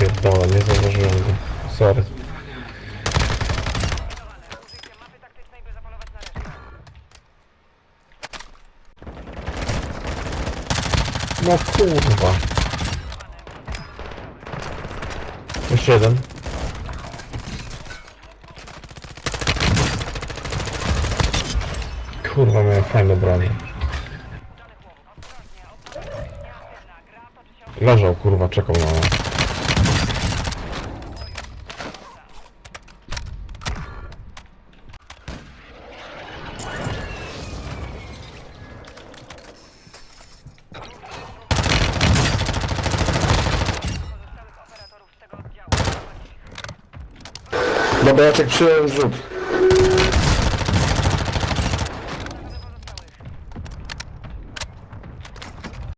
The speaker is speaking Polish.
nie zauważyłem go. Sorry. No kurwa. Jeszcze jeden. Kurwa, miałem fajne branie. Leżał, kurwa, czekał na nas. Dobra, ja tak przyjąłem rzut.